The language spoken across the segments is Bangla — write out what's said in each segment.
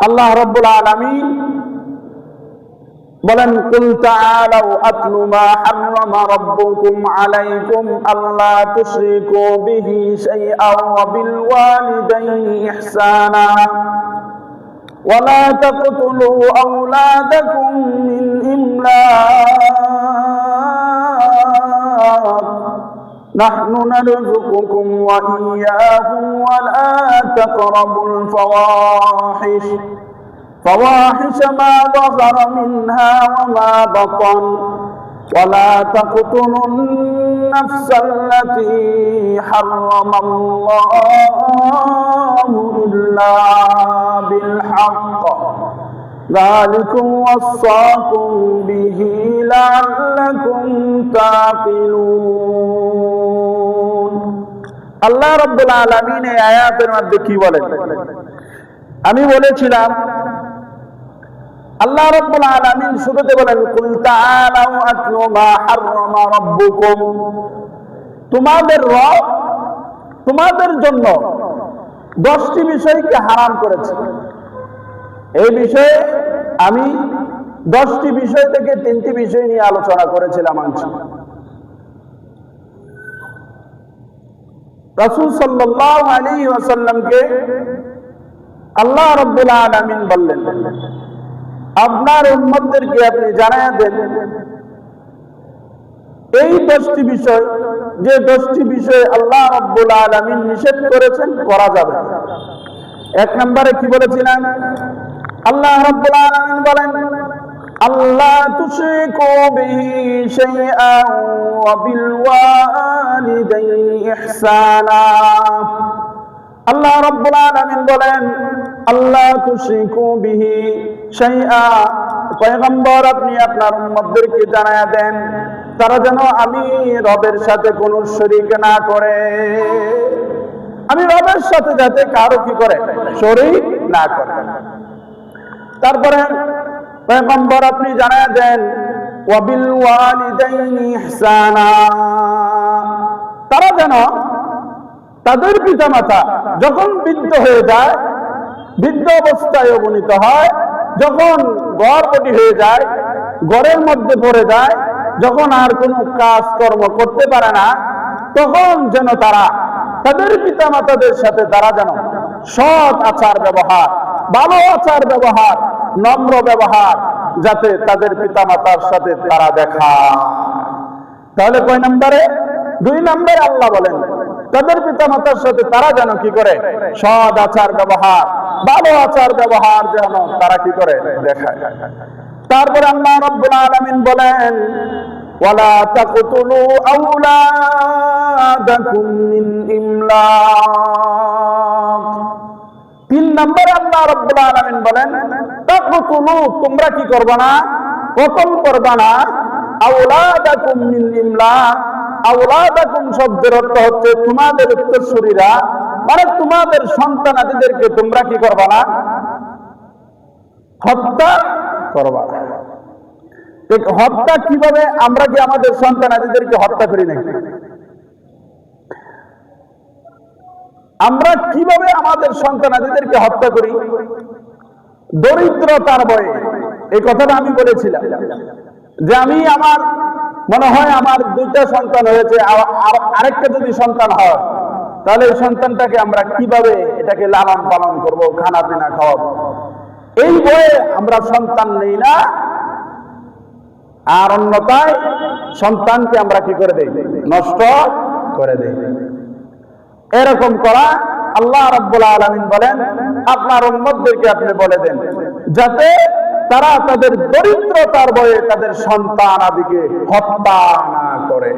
আল্লাহ রব্বুল আলামিন বলেন কুল তাআলাউ আতলু মা হাররামা রাব্বুকুম আলাইকুম আল্লা তুশরিকু বিহি শাইআন ওয়া বিল ওয়ালিদাইনি ইহসানা ولا تقتلوا أولادكم من إملاق نحن نرزقكم وإياهم ولا تقربوا الفواحش فواحش ما ظهر منها وما بطن ولا تقتلوا النفس التي حرم الله إلا بالحق ذلكم وصاكم به لعلكم تعقلون আল্লাহ রব্বুল আলমিন এই আয়াতের মধ্যে কি বলেন আমি বলেছিলাম আল্লাহ রব্বুল আলামিন শুরুতে বলেন কুল তাআলাউ আতলু মা হাররামা রাব্বুকুম তোমাদের রব তোমাদের জন্য দশটি বিষয়কে হারাম করেছে এই বিষয়ে আমি দশটি বিষয় থেকে তিনটি বিষয় নিয়ে আলোচনা করেছিলাম আনছি রাসূল সাল্লাল্লাহু আলাইহি ওয়াসাল্লামকে আল্লাহ বললেন, আপনার উম্মতদেরকে আপনি জানায় দেন, এই দশটি বিষয়, যে দশটি বিষয় আল্লাহ রাব্বুল আলামিন নিষেধ করেছেন, করা যাবে এক নম্বরে কি বলেছিলেন? আল্লাহ রাব্বুল বলেন আল্লাহ তুশরিকু বিহি শাইআন ওয়া বিল ওয়ালিদাইনি ইহসানা। আল্লাহ রাব্বুল আলামিন বলেন আল্লাহ তুশরিকু বিহি শাইআ। পয়গম্বর, আপনি আপনার উম্মতদেরকে জানায়া দেন, তারা যেন আমি রবের সাথে কোনো শরীক না করে। আমি রবের সাথে যাতে কারও কি করে? শরীক না করে। তারপরে পয়গম্বর আপনি জানায়া দেন, ওয়াবিল ওয়ালিদাইনি ইহসানা। তারা যেন তাদের পিতামাতা যখন বৃদ্ধ হয়ে যায়, বৃদ্ধ অবস্থায় অবনীত হয়, যখন গর্ভবতী হয়ে যায় গড়ের মধ্যে পড়ে যায়, যখন আর কোনো কাজ কর্ম করতে পারে না, তখন যেন তারা তাদের পিতামাতাদের সাথে তারা যেন সৎ আচার ব্যবহার, ভালো আচার ব্যবহার, নম্র ব্যবহার, যাতে তাদের পিতামাতার সাথে তারা দেখা। তাহলে কয় নম্বরে? দুই নম্বরে আল্লাহ বলেন, তাদের পিতামাতার সাথে তারা যেন কি করে? সদ আচার ব্যবহার, ভালো আচার ব্যবহার যেন তারা কি করে? দেখায়। তারপরে আল্লাহ রব্বুল আলামিন বলেন ওয়ালা তাকতুলু আওলাদাকুম মিন ইমলাক। তিন নম্বরে আল্লাহ রব্বুল আলামিন বলেন, তাকতুলু, তোমরা কি করবে না? কতল করবে না আওলাদাকুম মিন ইমলাক। আওলাদাকুম শব্দের অর্থ হচ্ছে তোমাদের উত্তরসূরিরা মানে তোমাদের সন্তানাদিদেরকে তোমরা কি করবা না? হত্যা করবা। না। হত্যা কীভাবে আমরা কি আমাদের সন্তানাদিদেরকে হত্যা করি নাকি আমরা কীভাবে আমাদের সন্তানাদিদেরকে হত্যা করি? দরিদ্রতার বয়ে এই কথাটা আমি বলেছিলাম যে আমি আমার, মনে হয় আমার দুইটা সন্তান হয়েছে আর- আর- আরেকটা যদি সন্তান হয়, তাহলে এই সন্তানটাকে আমরা কীভাবে এটাকে লালন পালন করব খানা পিনা খাওয়াবো? এই বয়ে আমরা সন্তান নেই না। আর অন্যতায় সন্তানকে আমরা কি করে দেই? নষ্ট করে দেই। এরকম করা আল্লাহ রাব্বুল আলামিন বলেন, আপনার উম্মতদেরকে আপনি বলে দেন, যাতে তারা তাদের দরিদ্রতার বয়ে তাদের সন্তান আদিকে হত্যা না করে।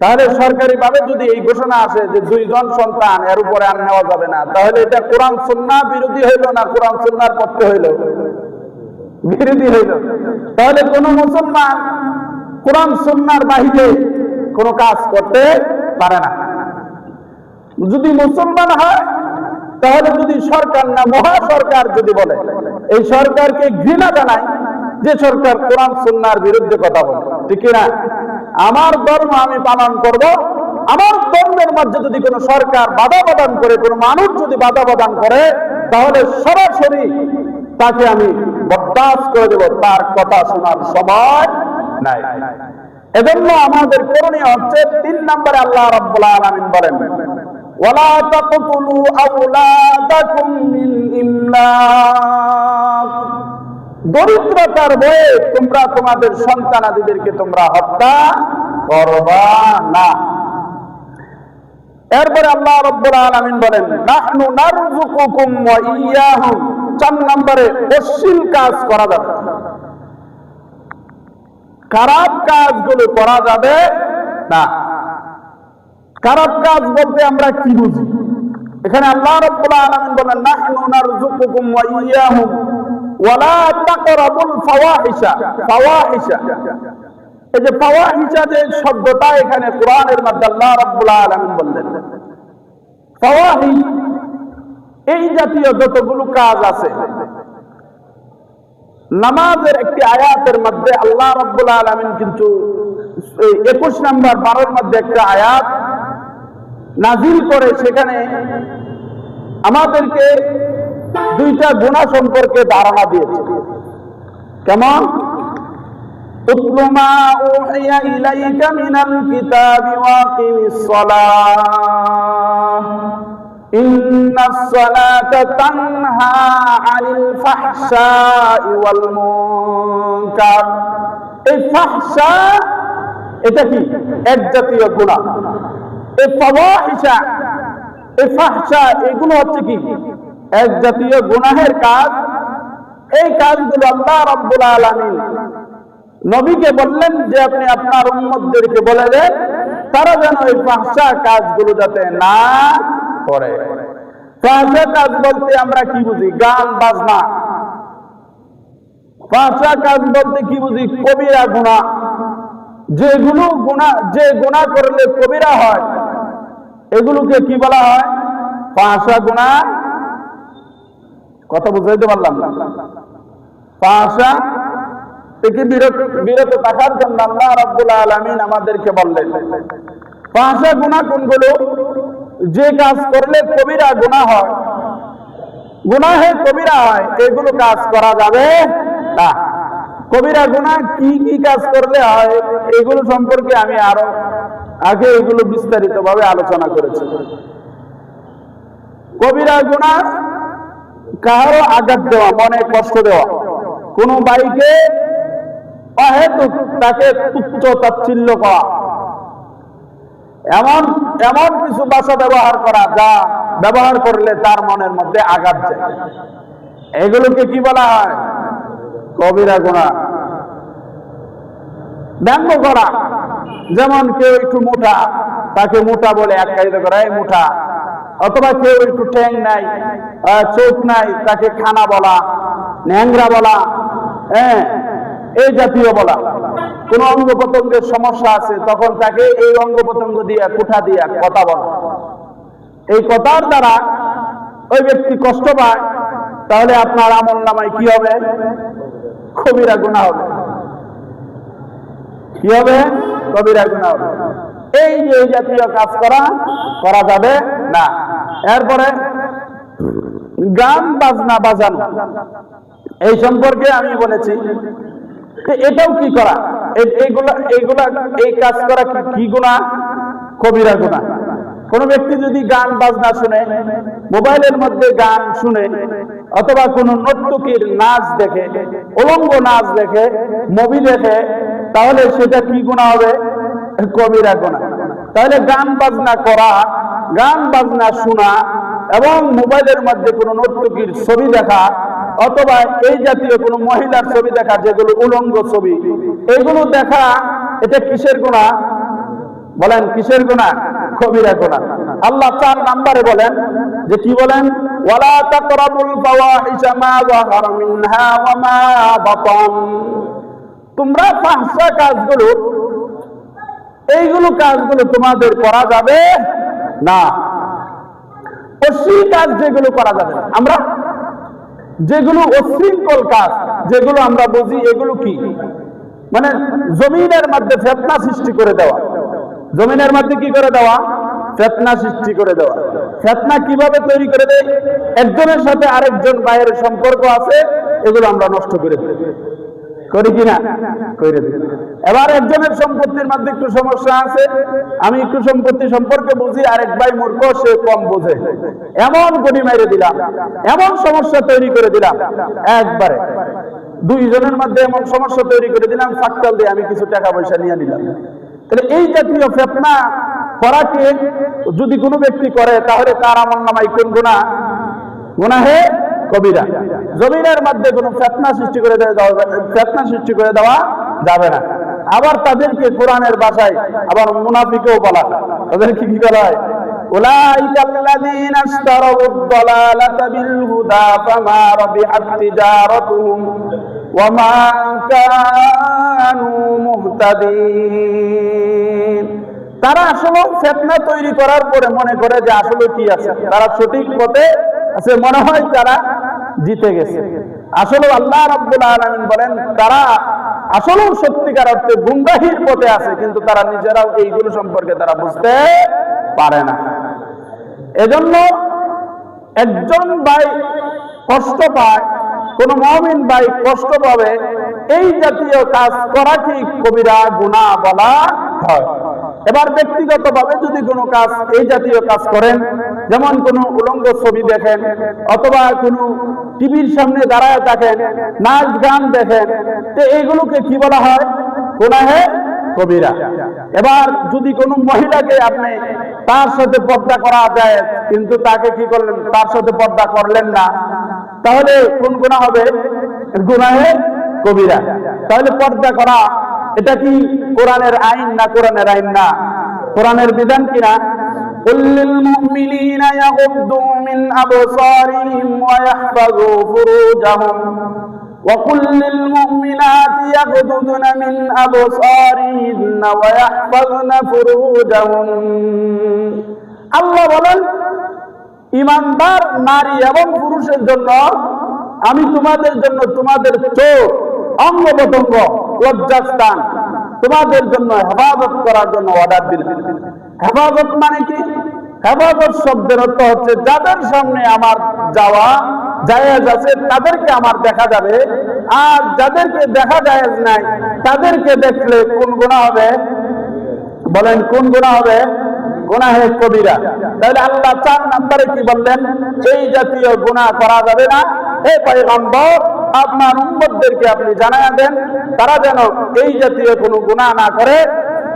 তাহলে সরকারি ভাবে যদি এই ঘোষণা আসে যে দুইজন সন্তান, এর উপরে আর নেওয়া যাবে না, তাহলে এটা কোরআন সুন্নাহ বিরোধী হইল না কোরআন সুন্নাহর পক্ষে হইল? বিরোধী হইল তাহলে কোন মুসলমান কোরআন সুন্নাহর বাহিরে কোন কাজ করতে পারে না। যদি মুসলমান হয়, তাহলে যদি সরকার না মহা সরকার যদি বলে, এই সরকারকে ঘৃণা জানায় যে সরকার কোরআন সুন্নার বিরুদ্ধে কথা বলে। ঠিক না? আমার ধর্ম আমি পালন করব, আমার ধর্মের মধ্যে যদি কোনো সরকার বাধা প্রদান করে, কোনো মানুষ যদি বাধা প্রদান করে, তাহলে সরাসরি তাকে আমি বরদাস্ত করে দেব, তার কথা শোনার সময় নাই। এজন্য আমাদের করণীয় হচ্ছে তিন নম্বরে আল্লাহ রাব্বুল বলেন মিন ইমলাক। দরিদ্রতার তোমরা তোমাদের সন্তানাদিদেরকে তোমরা হত্যা করবা না। এরপরে আল্লাহ রাব্বুল আলামিন বলেন, নাহনু নারযুকুকুম ওয়া ইয়াহুম। চার নম্বরে অশ্লীল কাজ করা যাবে। খারাপ কাজগুলো করা যাবে না। খারাপ কাজ বলতে আমরা কি বুঝি? এখানে আল্লাহ রাব্বুল আলামিন বলেন, নাহনু ওয়া ইয়াহুম ওয়ালা তাকরাবুল ফাওয়াহিশা। ফাওয়াহিশা। এই যে ফাওয়াহিশা যে শব্দটা এখানে কোরআনের মধ্যে আল্লাহ রাব্বুল আলামিন বললেন। এই জাতীয় যতগুলো কাজ আছে, নামাজের একটি আয়াতের মধ্যে আল্লাহ রব্বুল আলমিন কিন্তু একুশ নাম্বার বারোর মধ্যে একটা আয়াত নাজিল করে, সেখানে আমাদেরকে দুইটা গুণা সম্পর্কে ধারণা দিয়েছে। কেমন? উত্তমা উহিয়া ইলাইকা মিনাল কিতাবি ওয়াকিমিস সালাহ। إن الصلاة تنهى عن الفحشاء والمنكر এই ফাহশা এটা কি এক জাতীয় গুণা এই ফাওয়াহিশা এই ফাহশা এগুলো হচ্ছে কি এক জাতীয় গুনাহের কাজ এই কাজগুলো আল্লাহ রাব্বুল আলামিন নবীকে বললেন যে আপনি আপনার উম্মতদেরকে বলে দেন তারা যেন এই ফাহশা কাজগুলো যাতে না করে ফাহশা কাজ বলতে আমরা কি বুঝি? গান, বাজনা। ফাহশা কাজ বলতে কি বুঝি? কবিরা গুণা। যেগুলো গুণা, যে গুণা করলে কবিরা হয়, এগুলোকে কি বলা হয়? ফাহশা গুণা। কথা বুঝাইতে পারলাম না। ফাহশা থেকে বিরত বিরত থাকার জন্য আল্লাহ রাব্বুল আলামিন আমাদেরকে বললেন পাঁচা গুণা কোনগুলো? যে কাজ করলে কবিরা গুণা হয়। গুনাহে কবিরা হয়, এগুলো কাজ করা যাবে না। কবিরা গুণা কি কি কাজ করলে হয়, এগুলো সম্পর্কে আমি আরও আগে এগুলো বিস্তারিত ভাবে আলোচনা করেছি। কবিরা গুণা কারও আঘাত দেওয়া, মনে কষ্ট দেওয়া। কোন বাইকে অহেতুক তাকে তুচ্ছ তাচ্ছিল্য করা। এমন এমন কিছু ভাষা ব্যবহার করা যা ব্যবহার করলে তার মনের মধ্যে আঘাত যায়। এগুলোকে কি বলা হয়? কবিরা গুণা। ব্যঙ্গ করা। যেমন কেউ একটু মোটা, তাকে মোটা বলে আখ্যায়িত করা, এই মোটা। অথবা কেউ একটু ঠ্যাং নাই চোখ নাই, তাকে খানা বলা, ন্যাংরা বলা হ্যাঁ? এই জাতীয় বলা। কোন অঙ্গ প্রত্যঙ্গের সমস্যা আছে, তখন তাকে এই অঙ্গ প্রত্যঙ্গ দিয়ে, কুঠা দিয়া কথা বলা। এই কথার দ্বারা ওই ব্যক্তি কষ্ট পায়, তাহলে আপনার আমল নামায় কি হবে? কবিরা গুণা হবে। কি হবে? কবিরা গুণা হবে। এই যে এই জাতীয় কাজ করা করা যাবে না। এরপরে গান বাজনা বাজানো। এই সম্পর্কে আমি বলেছি এটাও কি করা? এইগুলা এইগুলা এই কাজ করা কি- গুণা? কবিরা গুণা। কোন ব্যক্তি যদি গান বাজনা শুনে, মোবাইলের মধ্যে গান শুনে, অথবা কোন নর্তকীর নাচ দেখে অলঙ্গ নাচ দেখে মুভি দেখে, তাহলে সেটা কি গুণা হবে? কবিরা গুণা। তাহলে গান বাজনা করা, গান বাজনা শোনা এবং মোবাইলের মধ্যে কোনো নর্তকীর ছবি দেখা অথবা এই জাতীয় কোনো মহিলার ছবি দেখা, যেগুলো উলঙ্গ ছবি, এগুলো দেখা, এটা কিসের গোনা বলেন, কিসের গোনা কবিরা গুণা। আল্লাহ চার নাম্বারে বলেন যে কি বলেন? ওয়ালা তাকরাবুল ফাওয়াহিশা মা যাহারা মিনহা ওয়া মা তোমরা ফাহশা কাজগুলো এইগুলো কাজগুলো তোমাদের করা যাবে না। অশ্লীল কাজ যেগুলো করা যাবে আমরা যেগুলো অশৃঙ্খল কাজ, যেগুলো আমরা বুঝি এগুলো কি? মানে জমিনের মধ্যে ফেতনা সৃষ্টি করে দেওয়া। জমিনের মধ্যে কি করে দেওয়া? ফেতনা সৃষ্টি করে দেওয়া। ফেতনা কীভাবে তৈরি করে দেয়? একজনের সাথে আরেকজন বাইরের সম্পর্ক আছে, এগুলো আমরা নষ্ট করে দিই করি কিনা? করে এবার একজনের সম্পত্তির মধ্যে একটু সমস্যা আছে। আমি একটু সম্পত্তি সম্পর্কে বুঝি, আরেক ভাই মূর্খ, সে কম বোঝে। এমন গড়ি মেরে দিলাম, এমন সমস্যা তৈরি করে দিলাম। একবারে। দুইজনের মধ্যে এমন সমস্যা তৈরি করে দিলাম ফাক্কাল দিয়ে আমি কিছু টাকা পয়সা নিয়ে নিলাম। তাহলে এই জাতীয় ফেতনা করাকে যদি কোনো ব্যক্তি করে, তাহলে তার আমল নামাই কোন গুণা গুনাহে কবিরা জমিনের মধ্যে কোনো ফেতনা সৃষ্টি করে দেওয়া ফেতনা সৃষ্টি করে দেওয়া যাবে না আবার তাদেরকে কোরআনের ভাষায় আবার মুনাফিকেও বলা হয় তাদেরকে কি বলা হয় أولئك الذين اشتروا الضلالة بالهدى فما ربحت تجارتهم وما كانوا مهتدين তারা আসলে ফেতনা তৈরি করার পরে মনে করে যে আসলে কি আছে? তারা সঠিক পথে আছে, মনে হয় তারা জিতে গেছে। আসলে আল্লাহ রাব্বুল আলামিন বলেন, তারা আসলেও সত্যিকার অর্থে গুমরাহির পথে আছে, কিন্তু তারা নিজেরাও এইগুলো সম্পর্কে তারা বুঝতে পারে না। এজন্য একজন ভাই কষ্ট পায়, কোন মমিন ভাই কষ্ট পাবে, এই জাতীয় কাজ করা কি কবিরা গুণা বলা হয়? এবার ব্যক্তিগতভাবে যদি কোনো কাজ, এই জাতীয় কাজ করেন, যেমন কোনো উলঙ্গ ছবি দেখেন, অথবা কোনো টিভির সামনে দাঁড়ায় থাকেন, নাচ গান দেখেন, তো এইগুলোকে কি বলা হয়? কবিরা। এবার যদি কোনো মহিলাকে আপনি তার সাথে পর্দা করা যায়, কিন্তু তাকে কি করলেন? তার সাথে পর্দা করলেন না, তাহলে কোন গুণা হবে? গুনাহে কবিরা। তাহলে পর্দা করা এটা কি কোরআনের আইন না কোরআনের আইন না কোরআনের বিধান কিনা قل للمؤمنين يغضوا من أبصارهم ويحفظوا فروجهم وقل للمؤمنات يغضضن من أبصارهن ويحفظن فروجهن আল্লাহ বলেন ইমানদার নারী এবং পুরুষের জন্য আমি তোমাদের জন্য তোমাদের চোখ অঙ্গ প্রত্যঙ্গ লজ্জাস্থান। তোমাদের জন্য হেফাজত করার জন্য অর্ডার দিলেন হেফাজত মানে কি? হেফাজত শব্দের অর্থ হচ্ছে, যাদের সামনে আমার যাওয়া জায়েজ আছে, তাদেরকে আমার দেখা যাবে। আর যাদেরকে দেখা জায়েজ নাই, তাদেরকে দেখলে কোন গুণা হবে? বলেন, কোন গুণা হবে? গুনাহে কবিরা। তাহলে আল্লাহ চার নম্বরে কি বললেন? এই জাতীয় গুনাহ করা যাবে না। হে পয়গম্বর, আপনার উম্মতদেরকে আপনি জানায়া দেন, তারা যেন এই জাতীয় কোনো গুনাহ না করে।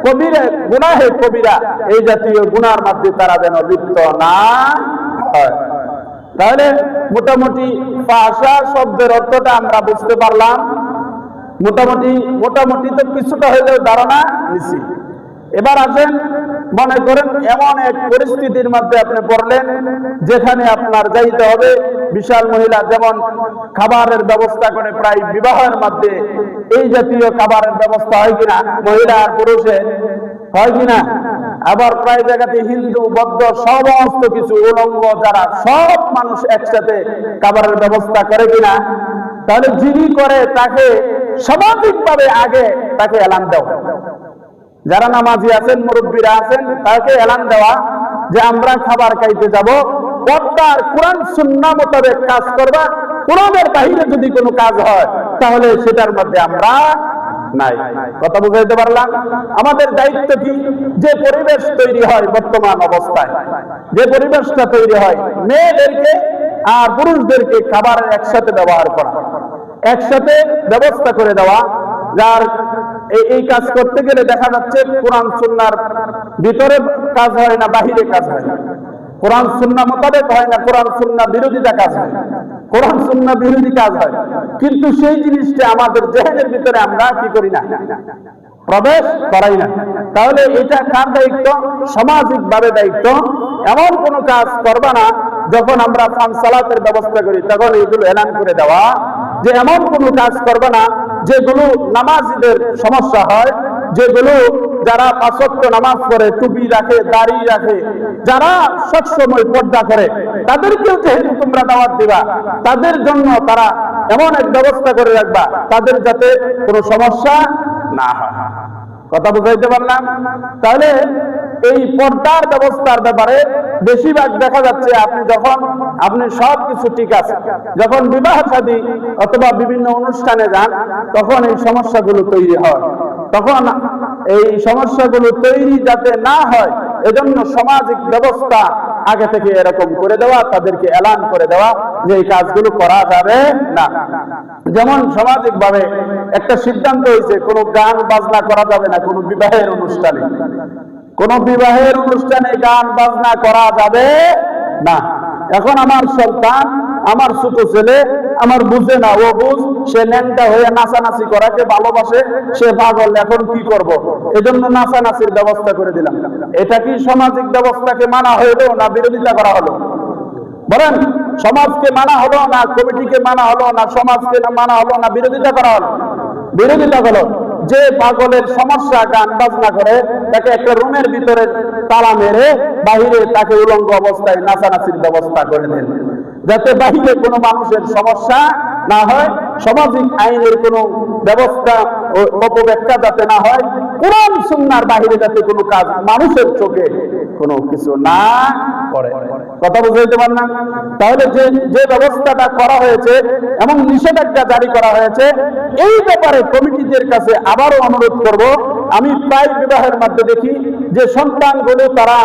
কবিরে গুনাহে কবিরা এই জাতীয় গুনার মধ্যে তারা যেন লিপ্ত না হয়। তাহলে মোটামুটি ভাষা শব্দের অর্থটা আমরা বুঝতে পারলাম। মোটামুটি মোটামুটি তো কিছুটা হইলেও ধারণা নিছি। এবার আসেন মনে করেন, এমন এক পরিস্থিতির মধ্যে আপনি পড়লেন, যেখানে আপনার যাইতে হবে। বিশাল মহিলা যেমন খাবারের ব্যবস্থা করে প্রায় বিবাহের মধ্যে, এই জাতীয় খাবারের ব্যবস্থা হয় কিনা? মহিলা আর পুরুষের হয় কিনা? আবার প্রায় জায়গাতে হিন্দু, বৌদ্ধ সমস্ত কিছু উলঙ্গ যারা সব মানুষ একসাথে খাবারের ব্যবস্থা করে কিনা? তাহলে যিনি করে তাকে স্বাভাবিকভাবে আগে তাকে এলান দেওয়া যারা নামাজি আছেন, মুরব্বীরা আছেন, তাকে এলান দেওয়া যে আমরা খাবার খাইতে যাব। পর্দার কোরআন, সুন্না মোতাবেক কাজ করবা। কোরআনের বাহিরে যদি কোনো কাজ হয়, তাহলে সেটার মধ্যে আমরা নাই। কথা বুঝাইতে পারলাম? আমাদের দায়িত্ব কি? যে পরিবেশ তৈরি হয় বর্তমান অবস্থায়, যে পরিবেশটা তৈরি হয়, মেয়েদেরকে আর পুরুষদেরকে খাবারের একসাথে ব্যবহার করা। একসাথে ব্যবস্থা করে দেওয়া, যার এই কাজ করতে গেলে দেখা যাচ্ছে কোরআন, সুন্নার ভিতরে কাজ হয় না, বাহিরে কাজ হয় না। কোরআন, সুন্না মোতাবেক হয় না, কোরআন, সুন্না বিরোধিতা কাজ হয় কোরআন, সুন্না বিরোধী কাজ হয়। কিন্তু সেই জিনিসটা আমাদের জেহেনের ভিতরে আমরা কি করি না? প্রবেশ করাই না। তাহলে এটা কার দায়িত্ব? সামাজিক ভাবে দায়িত্ব। এমন কোন কাজ করবা না যখন আমরা ফান সালাতের ব্যবস্থা করি, তখন এগুলো এলান করে দেওয়া, যে এমন কোন কাজ করবে না, যেগুলো নামাজিদের সমস্যা হয়, যেগুলো যারা পাঁচক্য নামাজ পড়ে, টুপি রাখে, দাড়ি রাখে, যারা সবসময় পর্দা করে, তাদেরকেও যেহেতু তোমরা দাওয়াত দিবা, তাদের জন্য তারা এমন এক ব্যবস্থা করে রাখবা, তাদের যাতে কোনো সমস্যা না হয়। কথা বুঝাইতে পারলাম? তাহলে এই পর্দার ব্যবস্থার ব্যাপারে বেশিরভাগ দেখা যাচ্ছে আপনি যখন, আপনি সব কিছু ঠিক আছে। যখন বিবাহ শাদী অথবা বিভিন্ন অনুষ্ঠানে যান, তখন এই সমস্যাগুলো তৈরি হয়। তখন এই সমস্যাগুলো তৈরি যাতে না হয় এজন্য সামাজিক ব্যবস্থা আগে থেকে এরকম করে দেওয়া, তাদেরকে এলান করে দেওয়া যে এই কাজগুলো করা যাবে না। যেমন সামাজিক ভাবে একটা সিদ্ধান্ত হয়েছে, কোনো গান বাজনা করা যাবে না কোনো বিবাহের অনুষ্ঠানে। কোন বিবাহের অনুষ্ঠানে গান বাজনা করা যাবে না। এখন আমার সন্তান, আমার ছোট ছেলে, আমার বুঝে না, ও বুঝ, সে ন্যাংটা হয়ে নাচানাচি করাকে ভালোবাসে, সে পাগল, এখন কি করব? এজন্য নাচানাচির ব্যবস্থা করে দিলাম। এটা কি সামাজিক ব্যবস্থাকে মানা হইল না বিরোধিতা করা হলো? বলেন, সমাজকে মানা হলো না কমিটিকে মানা হলো না সমাজকে মানা হলো না বিরোধিতা করা হলো? বিরোধিতা হলো যে পাগলের সমস্যা গান বাজনা করে, তাকে একটা রুমের ভিতরে তালা মেরে বাহিরে তাকে উলঙ্গ অবস্থায় নাচানাচির ব্যবস্থা করে দেন। যাতে বাহিরে কোনো মানুষের সমস্যা না হয়, সামাজিক আইনের কোনো ব্যবস্থা অপব্যাখ্যা যাতে না হয়, কোরআন সুন্নার বাহিরে যাতে কোনো কাজ মানুষের চোখে কোনো কিছু না করে কথা বুঝাইতে পার না তাহলে যে যে ব্যবস্থাটা করা হয়েছে এবং নিষেধাজ্ঞা জারি করা হয়েছে, এই ব্যাপারে কমিটিদের কাছে আবারও অনুরোধ করব, আমি প্রায় বিবাহের মধ্যে দেখি যে সন্তান সন্তানগুলো তারা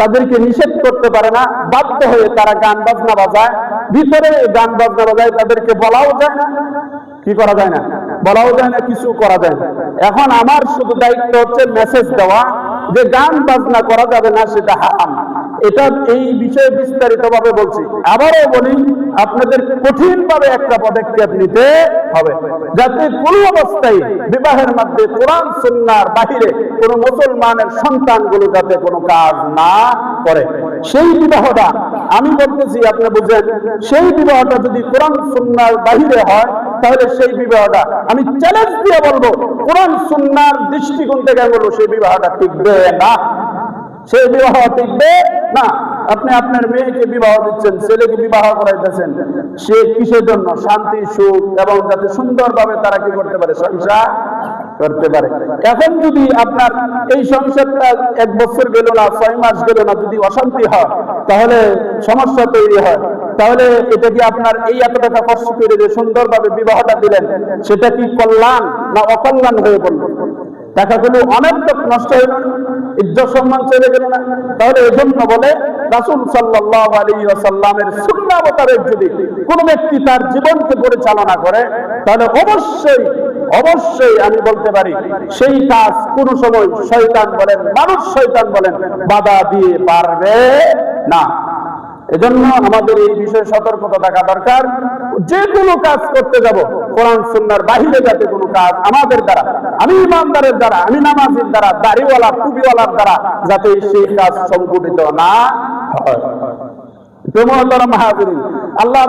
তাদেরকে নিষেধ করতে পারে না, বাধ্য হয়ে তারা গান বাজনা বাজায়। ভিতরে গান বাজনা বাজায় তাদেরকে বলাও যায় না। কি করা যায় না? বলাও যায় না, কিছু করা যায় না। এখন আমার শুধু দায়িত্ব হচ্ছে মেসেজ দেওয়া যে গান বাজনা করা যাবে না, সেটা হারাম। এটা এই বিষয়ে বিস্তারিত ভাবে বলছি। আবারও বলি, আপনাদের কঠিন ভাবে একটা পদক্ষেপ নিতে হবে। যাতে কোনো অবস্থায় বিবাহের মধ্যে কোরআন, সুন্নার বাহিরে কোন মুসলমানের সন্তানগুলো যাতে কোনো কাজ না করে। সেই বিবাহটা, আমি বলতেছি, আপনি বুঝেন, সেই বিবাহটা যদি কোরআন, সুন্নার বাহিরে হয়, তাহলে সেই বিবাহটা, আমি চ্যালেঞ্জ দিয়ে বলব, কোরআন, সুন্নার দৃষ্টিকোণ থেকে বলব, সেই বিবাহটা টিকবে না। সেই বিবাহ টিকবে? না। আপনি আপনার মেয়েকে বিবাহ দিচ্ছেন, ছেলেকে বিবাহ করাইতেছেন। সে কিসের জন্য? শান্তি, সুখ এবং যাতে সুন্দরভাবে তারা কি করতে পারে? সংসার করতে পারে। এখন যদি আপনার এই সংসারটা এক বছর গেল না, ছয় মাস গেল না, যদি অশান্তি হয়, তাহলে সমস্যা তৈরি হয়। তাহলে এটা কি আপনার এই এত টাকা কষ্ট করে যে সুন্দরভাবে বিবাহটা দিলেন, সেটা কি কল্যাণ না অকল্যাণ হয়ে পড়ল? টাকাগুলো অনেক নষ্ট না ইজ্জত সম্মান চলে গেল না। তাহলে এজন্য বলে, রাসূল সাল্লাল্লাহু আলাইহি ওয়াসাল্লামের সুন্নাহ যদি কোনো ব্যক্তি তার জীবনকে পরিচালনা করে, তাহলে অবশ্যই অবশ্যই আমি বলতে পারি, সেই কাজ কোন সময় শয়তান বলেন, মানুষ শয়তান বলেন, বাধা দিয়ে পারবে না। এজন্য আমাদের এই বিষয়ে সতর্কতা থাকা দরকার। যে কোনো কাজ করতে যাব। কোরআন সুন্নার বাহিরে যাতে কোনো কাজ আমাদের দ্বারা, আমি ইমানদারের দ্বারা, আমি নামাজের দ্বারা, দাড়িওয়ালা, টুপিওয়ালার দ্বারা যাতে সেই কাজ সংগঠিত না হয়। আল্লাহ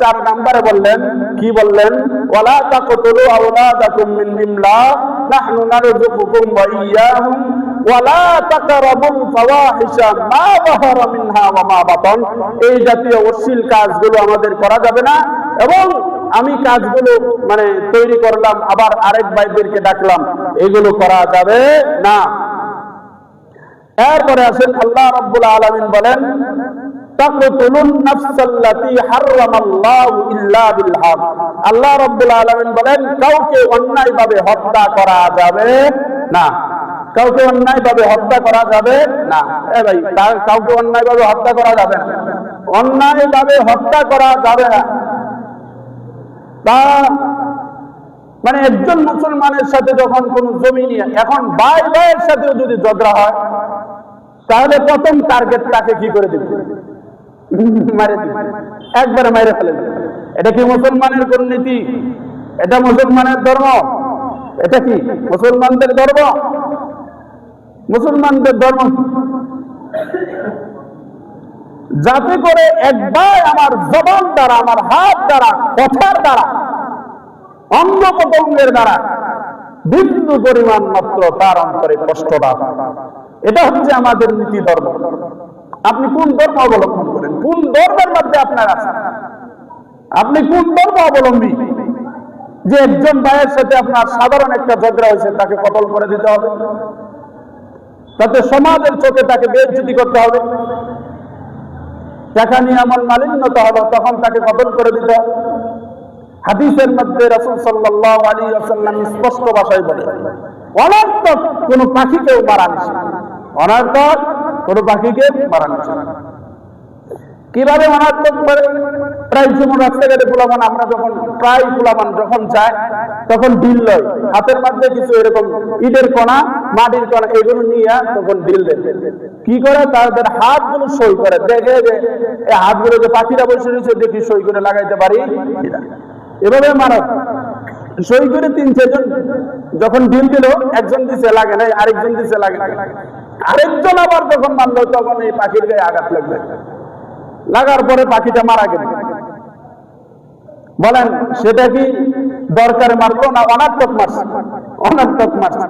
চার নম্বরে বললেন, কি বললেন? এই জাতীয় অশ্লীল কাজগুলো আমাদের করা যাবে না এবং আমি কাজগুলো মানে তৈরি করলাম, আবার আরেক ভাইদেরকে ডাকলাম, এগুলো করা যাবে না। এরপরে আসেন আল্লাহ রাব্বুল আলামিন বলেন আল্লাহ রাব্বুল বলেন, কাউকে অন্যায়ভাবে হত্যা করা যাবে না। কাউকে অন্যায়ভাবে হত্যা করা যাবে না। এ ভাই কাউকে অন্যায়ভাবে হত্যা করা যাবে না। অন্যায়ভাবে হত্যা করা যাবে না। তা মানে একজন মুসলমানের সাথে যখন কোন জমি নিয়ে, এখন ভাই ভাইয়ের সাথেও যদি ঝগড়া হয়, তাহলে প্রথম টার্গেট তাকে কি করে দিবে? মারে একবারে মাইরে ফেলে এটা কি মুসলমানের কোন নীতি এটা মুসলমানের ধর্ম। এটা কি মুসলমানদের ধর্ম? মুসলমানদের ধর্ম যাতে করে একবার আমার জবান দ্বারা, আমার হাত দ্বারা, কথার দ্বারা অঙ্গ প্রত্যঙ্গের দ্বারা বিন্দু পরিমাণ মাত্র তার অন্তরে কষ্ট কষ্টটা এটা হচ্ছে আমাদের নীতি ধর্ম। আপনি কোন ধর্ম অবলম্বন করেন? কোন ধর্মের মধ্যে আপনার আছেন আপনি কোন ধর্ম অবলম্বী? যে একজন ভাইয়ের সাথে আপনার সাধারণ একটা ঝগড়া হয়েছে, তাকে কতল করে দিতে হবে? তাতে সমাজের চোখে তাকে বেজ্জতি করতে হবে? টাকা আমল মালিন্যতা হলো, তখন তাকে কতল করে দিত। হাদিসের মধ্যে রসুল সাল্লাহ আলী ওয়াসাল্লাম স্পষ্ট ভাষায় বলে, অনর্থক কোন পাখিকেও মারা নিষেধ। অনর্থক কোন পাখিকে মারা নিষেধ। কীভাবে করে প্রায় সময় রাস্তাঘাটে পোলামান আমরা যখন প্রায় পোলামান যখন যায়, তখন ডিল লয়। হাতের মধ্যে কিছু এরকম ইটের কণা, মাটির কণা, এগুলো নিয়ে তখন ডিল দেয়। কি করে? তাদের হাতগুলো সই করে। দেখে যে এই হাতগুলো যে পাখিরা বসে রয়েছে দেখি সই করে লাগাইতে পারি? এভাবে মারা। সই করে তিন, চারজন যখন ডিল দিল, একজন দিছে, লাগে নাই, আরেকজন দিছে, লাগে আরেকজন আবার যখন মানলো তখন এই পাখির গায়ে আঘাত লাগবে। লাগার পরে পাখিটা মারা গেল। বলেন, সেটা কি দরকারে মারলো না অনাত্মক মারছে? অনাত্মক মারছে।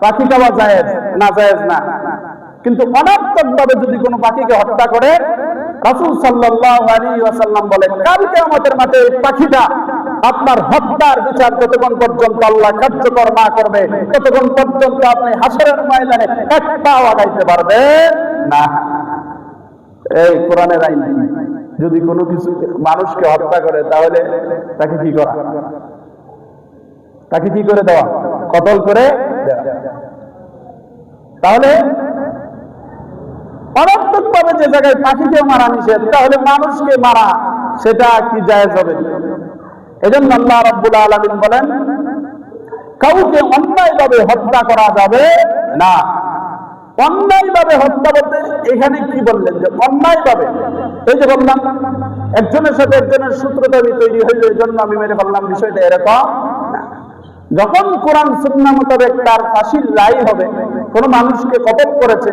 পাখি খাওয়া জায়েজ? না জায়েজ না। কিন্তু অনাত্মক ভাবে যদি কোনো পাখিকে হত্যা করে, রাসূল ওয়াসাল্লাম বলেন কালকে আমাদের মাঠে পাখিটা আপনার হত্যার বিচার যতক্ষণ পর্যন্ত আল্লাহ কার্যকর না করবে, ততক্ষণ পর্যন্ত আপনি হাসরের ময়দানে এক আগাইতে পারবেন না। এই কোরআনের আইন যদি কোনো কিছু মানুষকে হত্যা করে, তাহলে তাকে কি করা? তাকে কি করে দেওয়া? কতল করে তাহলে অনর্থক ভাবে যে জায়গায় পাখিকে মারা নিষেধ, তাহলে মানুষকে মারা, সেটা কি জায়েজ হবে? এজন্য আল্লাহ রাব্বুল আলামিন বলেন, কাউকে অন্যায়ভাবে হত্যা করা যাবে না। অন্যায়ভাবে হত্যা বলতে এখানে কি বললেন যে অন্যায়ভাবে? এই যে বললাম, একজনের সাথে একজনের সূত্রদাবি তৈরি হইল, এই জন্য আমি মেরে বললাম বিষয়টা এরকম যখন কোরআন সুন্না মোতাবেক তার ফাঁসির রায় হবে, কোনো মানুষকে কতল করেছে,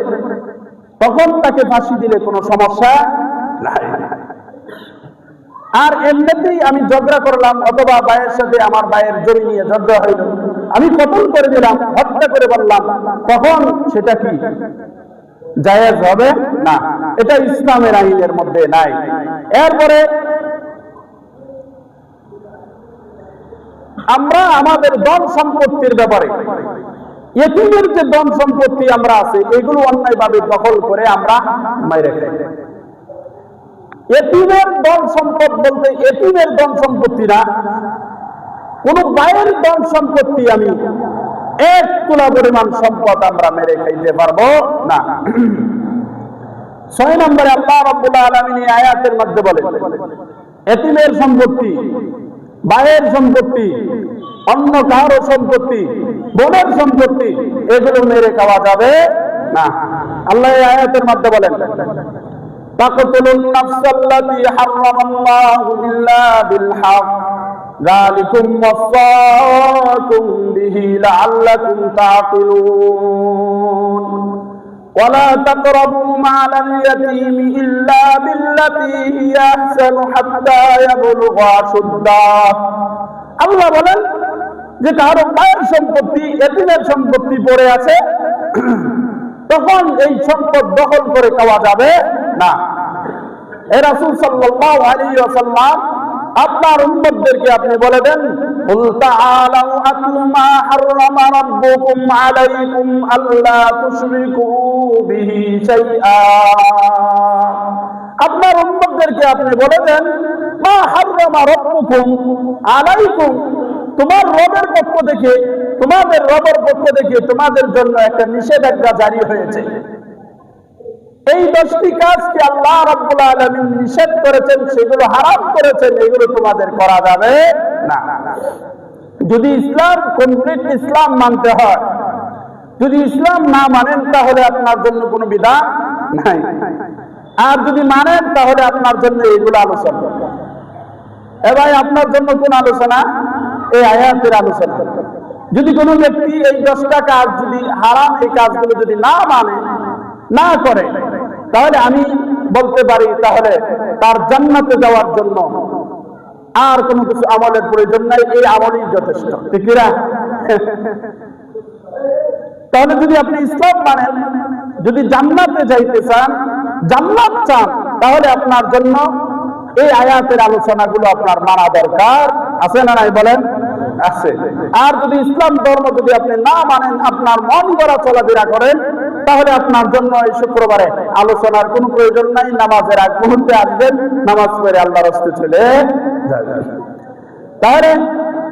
তখন তাকে ফাঁসি দিলে কোনো সমস্যা নাই। আর এমনিতেই আমি ঝগড়া করলাম, অথবা ভাইয়ের সাথে আমার ভাইয়ের জমি নিয়ে ঝগড়া হইল। আমি কতল করে দিলাম, হত্যা করে বললাম। তখন সেটা কি? জায়েজ হবে? না। এটা ইসলামের আইনের মধ্যে নাই। এরপরে আমরা আমাদের ধন সম্পত্তির ব্যাপারে, এতিমের যে ধন সম্পত্তি আমরা আছে, এগুলো অন্যায়ভাবে দখল করে আমরা মাইরে খাই। এতিমের ধন সম্পদ বলতে এতিমের ধন সম্পত্তি না। কোন বাইরের ধন সম্পত্তি আমি এক তুলা পরিমাণ সম্পদ আমরা মেরে খাইতে পারবো না ছয় নম্বরে আল্লাহ রাব্বুল আলামিন এই আয়াতের মধ্যে বলে এতিমের সম্পত্তি বাইরের সম্পত্তি অন্য কারো সম্পত্তি বোনের সম্পত্তি এগুলো মেরে খাওয়া যাবে না আল্লাহ এই আয়াতের মধ্যে বলেন تقتلوا النفس التي حرم الله إلا بالحق ذلكم وصاكم به لعلكم تعقلون ولا تقربوا مال اليتيم إلا بالتي هي أحسن حتى يبلغ أشده আল্লাহ বলেন যে কারো মায়ের সম্পত্তি এতিমের সম্পত্তি পড়ে আছে তখন এই সম্পদ দখল করে খাওয়া যাবে না এ রাসূল সাল্লাল্লাহু আলাইহি ওয়াসাল্লাম আপনার উম্মতদেরকে আপনি বলে দেন قل تعالوا أتل ما حرم ربكم عليكم ألا تشركوا به شيئا আপনার উম্মতদেরকে আপনি বলে দেন মা হাররামা রব্বুকুম আলাইকুম তোমার রবের পক্ষ থেকে তোমাদের রবের পক্ষ থেকে তোমাদের জন্য একটা নিষেধাজ্ঞা জারি হয়েছে এই দশটি কাজকে আল্লাহ রাব্বুল আলামিন নিষেধ করেছেন? সেগুলো হারাম করেছেন? এগুলো তোমাদের করা যাবে না। যদি ইসলাম কমপ্লিট ইসলাম মানতে হয়, যদি ইসলাম না মানেন, তাহলে আপনার জন্য কোনো বিধান নাই। আর যদি মানেন, তাহলে আপনার জন্য এইগুলো আলোচনা। এ ভাই, আপনার জন্য কোন আলোচনা? এই আয়াতের আলোচনা। যদি কোনো ব্যক্তি এই দশটা কাজ যদি হারাম, এই কাজগুলো যদি না মানে না করে তাহলে আমি বলতে পারি তাহলে তার জান্নাতে যাওয়ার জন্য আর কোনো কিছু আমলের প্রয়োজন নাই, এই আমলই যথেষ্ট। ঠিক কিনা? তাহলে যদি আপনি ইসলাম মানেন, যদি জান্নাতে যাইতে চান, জান্নাত চান, তাহলে আপনার জন্য এই আয়াতের আলোচনাগুলো আপনার মানা দরকার। আছে না নাই বলেন? আছে। আর যদি ইসলাম ধর্ম যদি আপনি না মানেন, আপনার মন গড়া চলাফেরা করেন তাহলে আপনার জন্য এই শুক্রবারে আলোচনার কোনো প্রয়োজন নাই, নামাজের আগ মুহূর্তে আসবেন, নামাজ পড়ে আল্লাহ রস্তে চলে তাহলে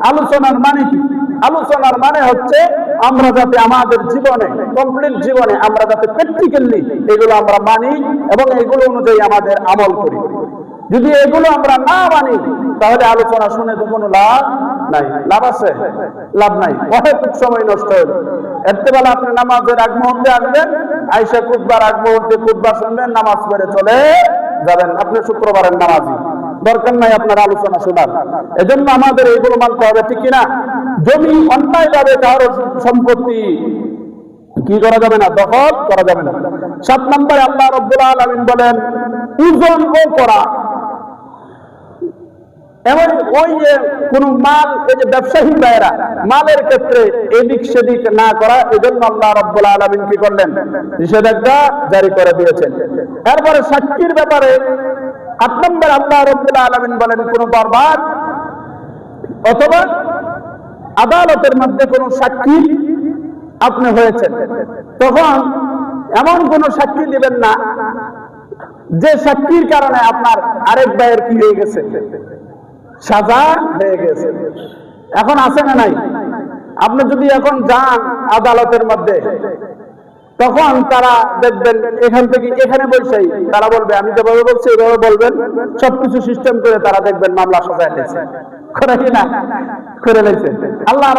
আলোচনার মানে কি? আলোচনার মানে হচ্ছে আমরা যাতে আমাদের জীবনে কমপ্লিট জীবনে আমরা যাতে প্র্যাকটিক্যালি এগুলো আমরা মানি এবং এগুলো অনুযায়ী আমাদের আমল করি। যদি এগুলো আমরা না মানি, তাহলে আলোচনা শুনে তো কোনো লাভ নাই। লাভ আছে? লাভ নাই। অহেতুক সময় নষ্ট হইল এতে বেলা আপনি নামাজের আগ মুহূর্তে আসবেন আইসা কুদবার আগ মুহূর্তে কুদবার শুনবেন, নামাজ পড়ে চলে যাবেন। আপনি শুক্রবারের নামাজি। দরকার নাই আপনার আলোচনা শোনার। এজন্য আমাদের এইগুলো মানতে হবে, ঠিক কিনা? জমি অন্যায় ভাবে কারও সম্পত্তি কি করা যাবে না? দখল করা যাবে না। সাত নম্বরে আল্লাহ রব্বুল আলমিন বলেন ওজন ও করা। এমন ওই যে কোন মাল, এই যে ব্যবসায়ী ভাইয়েরা, মালের ক্ষেত্রে এদিক সেদিক না করা, এজন্য আল্লাহ রব্বুল আলমিন কি করলেন? নিষেধাজ্ঞা জারি করে দিয়েছেন। এরপরে সাক্ষীর ব্যাপারে আট নম্বর আল্লাহ রব্বুল আলমিন বলেন, কোন বরবাদ অথবা আদালতের মধ্যে কোন সাক্ষী আপনি হয়েছেন। তখন এমন কোন সাক্ষী দিবেন না, যে সাক্ষীর কারণে আপনার আরেক ভাইয়ের কি হয়ে গেছে? সাজা হয়ে গেছে। এখন আছে না নাই? আপনি যদি এখন যান আদালতের মধ্যে, তখন তারা দেখবেন এখান থেকে এখানে বসেই তারা বলবে, আমি যেভাবে বলছি এভাবে বলবেন। সবকিছু সিস্টেম করে তারা দেখবেন মামলা সাজায় নিয়েছে আল্লাহ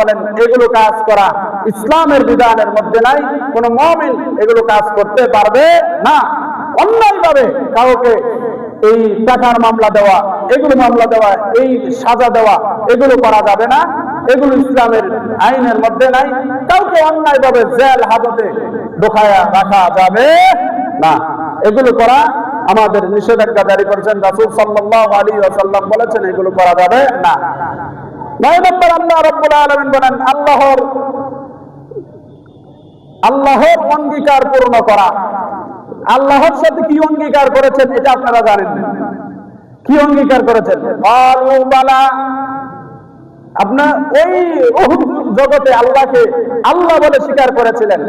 বলেন, এগুলো কাজ করা ইসলামের বিধানের মধ্যে নাই। কোন মুমিন এগুলো কাজ করতে পারবে না। অন্যায় ভাবে কাউকে এই টাকার মামলা দেওয়া, এগুলো মামলা দেওয়া, এই সাজা দেওয়া, এগুলো করা যাবে না। এগুলো ইসলামের আইনের মধ্যে নাই। কাউকে অন্যায় ভাবে জেল, হাজতে ঢোকায়া রাখা যাবে না। এগুলো করা আমাদের নিষেধাজ্ঞা জারি করেছেন রাসূল সাল্লাল্লাহু আলাইহি ওয়াসাল্লাম বলেছেন, এগুলো করা যাবে না। নয় নম্বর, আল্লাহ রাব্বুল আলামিন বলেন, আল্লাহর আল্লাহর অঙ্গীকার পূর্ণ করা। আল্লাহর সাথে কি অঙ্গীকার করেছেন এটা আপনারা জানেন। কি অঙ্গীকার করেছেন? আপনার ওই জগতে আল্লাহকে আল্লাহ বলে স্বীকার করেছিলেন।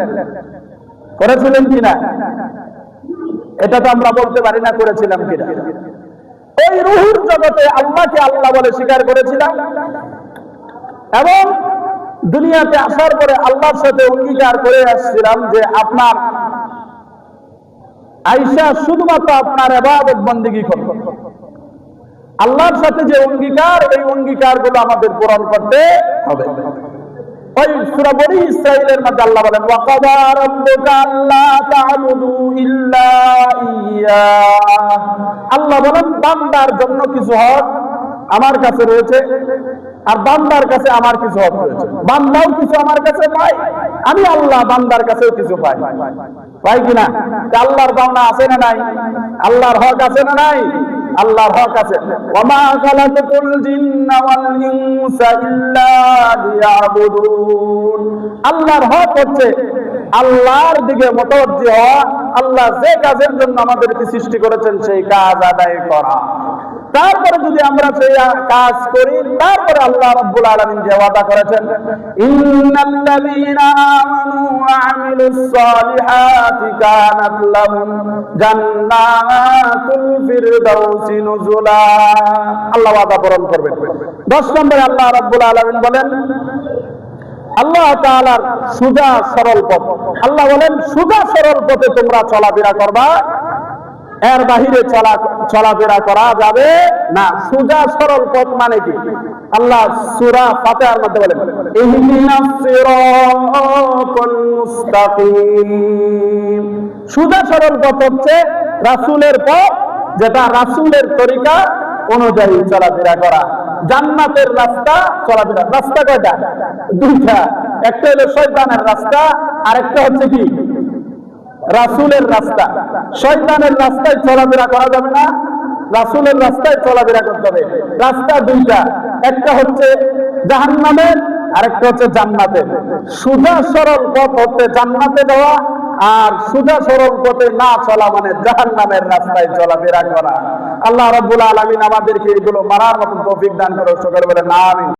করেছিলেন কিনা? এটা তো আমরা বলতে পারি না, করেছিলাম কিনা? ওই রুহুর জগতে আল্লাহকে আল্লাহ বলে স্বীকার করেছিলাম। এবং দুনিয়াতে আসার পরে আল্লাহর সাথে অঙ্গীকার করে আসছিলাম যে আপনার আইসা শুধুমাত্র আপনার এবাদত বন্দিগি করব। আল্লাহর সাথে যে অঙ্গীকার, এই অঙ্গীকারগুলো আমাদের পূরণ করতে হবে। ওই সূরা বনি ইসরাইলের মধ্যে আল্লাহ বলেন, ওয়াকাদা রাব্বুকা আল্লা ইল্লা ইয়্যা আল্লাহ বলেন, বান্দার জন্য কিছু হক আমার কাছে রয়েছে। আর বান্দার কাছে আমার কিছু হক রয়েছে। বান্দাও কিছু আমার কাছে পায়, আমি আল্লাহ বান্দার কাছেও কিছু পাই। পাই কিনা আল্লাহর পাওনা আছে না নাই? আল্লাহর হক আছে না নাই? আল্লাহর হক আছে। ওমা খালাকাতুল জিন্না ওয়াল ইনসা ইল্লা লিয়াবুদুন। আল্লাহর হক হচ্ছে আল্লাহর দিকে মতওয়াজ্জি হওয়া আল্লাহ যে কাজের জন্য আমাদেরকে সৃষ্টি করেছেন, সেই কাজ আদায় করা। তারপরে যদি আমরা সেই কাজ করি, তারপরে আল্লাহ রাব্বুল আলামিন যে ওয়াদা করেছেন আল্লাহ ওয়াদা পূরণ করবেন। 10 নম্বরে আল্লাহ রাব্বুল আলামিন বলেন, আল্লাহ তাআলার সুজা সরল পথ। আল্লাহ বলেন, সুজা সরল পথে তোমরা চলাফেরা করবা। এর বাহিরে চলা, চলাফেরা করা যাবে না। সুজা, সরল পথ মানে কি? আল্লাহ সূরা ফাতিহার মধ্যে বলেন সুজা, সরল পথ হচ্ছে রাসূলের পথ, যেটা রাসূলের তরিকা অনুযায়ী চলাফেরা করা। জান্নাতের রাস্তা চলাফেরা, রাস্তা কয়টা? দুইটা। একটা হলো শয়তানের রাস্তা, আরেকটা হচ্ছে কি? রাসূলের রাস্তা। শয়তানের রাস্তায় চলাফেরা করা যাবে না, রাসুলের রাস্তায় চলাফেরা করতে হবে। রাস্তা দুইটা, একটা হচ্ছে জাহান্নামের, আরেকটা হচ্ছে জান্নাতের সুজা সরল পথ হচ্ছে জান্নাতে যাওয়া, আর সুজা সরল পথে না চলা মানে জাহান্নামের রাস্তায় চলাফেরা করা। আল্লাহ রাব্বুল আলামিন আমাদেরকে এগুলো মারার মতন তৌফিক দান করে সকলে বলে না আমিন।